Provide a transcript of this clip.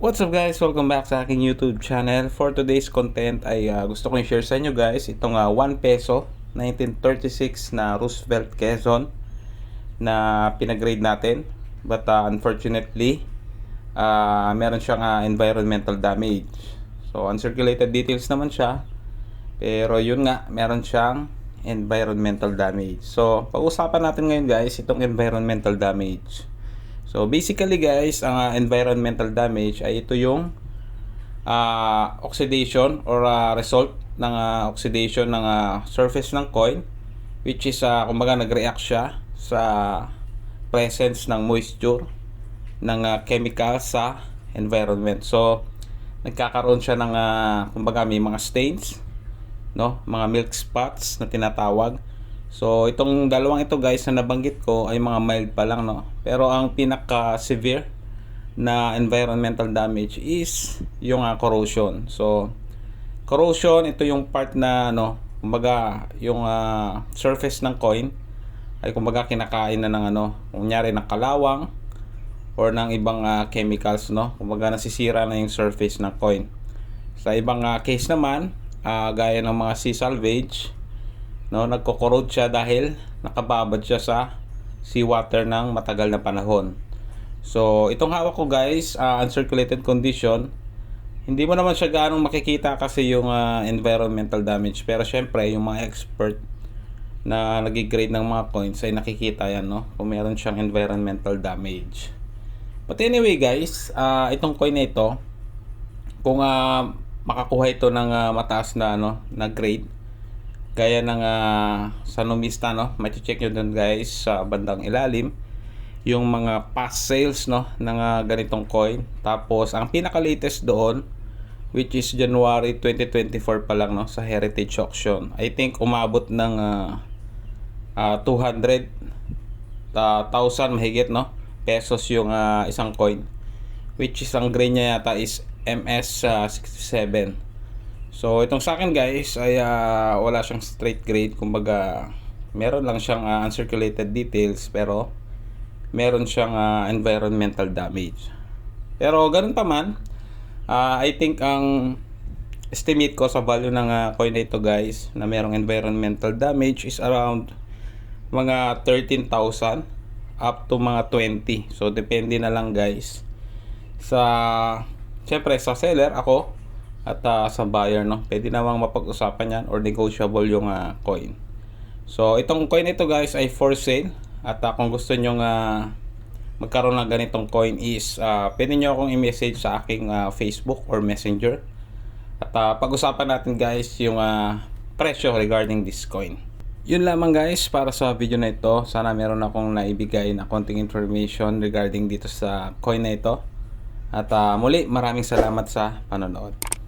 What's up guys? Welcome back sa aking YouTube channel. For today's content ay ah, gusto kong i-share sa inyo guys itong ah, 1 peso 1936 na Roosevelt Quezon na pinagrade natin. But ah, unfortunately, ah, meron siyang ah, environmental damage. So uncirculated details naman siya. Pero yun nga, meron siyang environmental damage. So pag-usapan natin ngayon guys itong environmental damage. So basically guys, ang uh, environmental damage ay ito yung uh, oxidation or uh, result ng uh, oxidation ng uh, surface ng coin which is uh, kumbaga nag-react siya sa presence ng moisture ng uh, chemical sa environment. So nagkakaroon siya ng uh, kumbaga may mga stains, no? Mga milk spots na tinatawag. So, itong dalawang ito guys na nabanggit ko ay mga mild pa lang, no? Pero ang pinaka-severe na environmental damage is yung uh, corrosion. So, corrosion, ito yung part na, no, kumbaga, yung uh, surface ng coin ay kumbaga kinakain na ng ano, kunyari ng kalawang or ng ibang uh, chemicals, no? Kumbaga nasisira na yung surface ng coin. Sa ibang uh, case naman, uh, gaya ng mga sea salvage, no nagko-corrode siya dahil nakababad siya sa seawater ng matagal na panahon. So itong hawak ko guys uh, uncirculated condition. Hindi mo naman siya ganong makikita kasi yung uh, environmental damage. Pero syempre yung mga expert na nag-grade ng mga coins ay nakikita yan no? Kung meron siyang environmental damage. But anyway guys uh, itong coin na ito kung uh, makakuha ito ng uh, mataas na ano na grade Gaya ng uh, sa numista, no? May check nyo dun guys sa bandang ilalim. Yung mga past sales, no? Ng uh, ganitong coin. Tapos, ang pinaka-latest doon, which is January 2024 pa lang, no? Sa Heritage Auction. I think umabot ng uh, uh, 200 uh, thousand mahigit, no? Pesos yung uh, isang coin. Which is ang grain niya yata is MS67. Uh, So itong sa akin guys ay uh, wala siyang straight grade kumbaga meron lang siyang uh, uncirculated details pero meron siyang uh, environmental damage. Pero ganun pa man, uh, I think ang estimate ko sa value ng uh, coin na ito guys na merong environmental damage is around mga 13,000 up to mga 20. So depende na lang guys sa syempre sa seller ako at uh, sa buyer no pwede namang mapag-usapan yan or negotiable yung uh, coin. So itong coin ito guys ay for sale. At uh, kung gusto nyo uh, magkaroon ng ganitong coin is uh, pwede nyo akong i-message sa aking uh, Facebook or Messenger. At uh, pag-usapan natin guys yung uh, presyo regarding this coin. Yun lamang guys para sa video na ito. Sana meron akong naibigay na konting information regarding dito sa coin na ito. At uh, muli maraming salamat sa panonood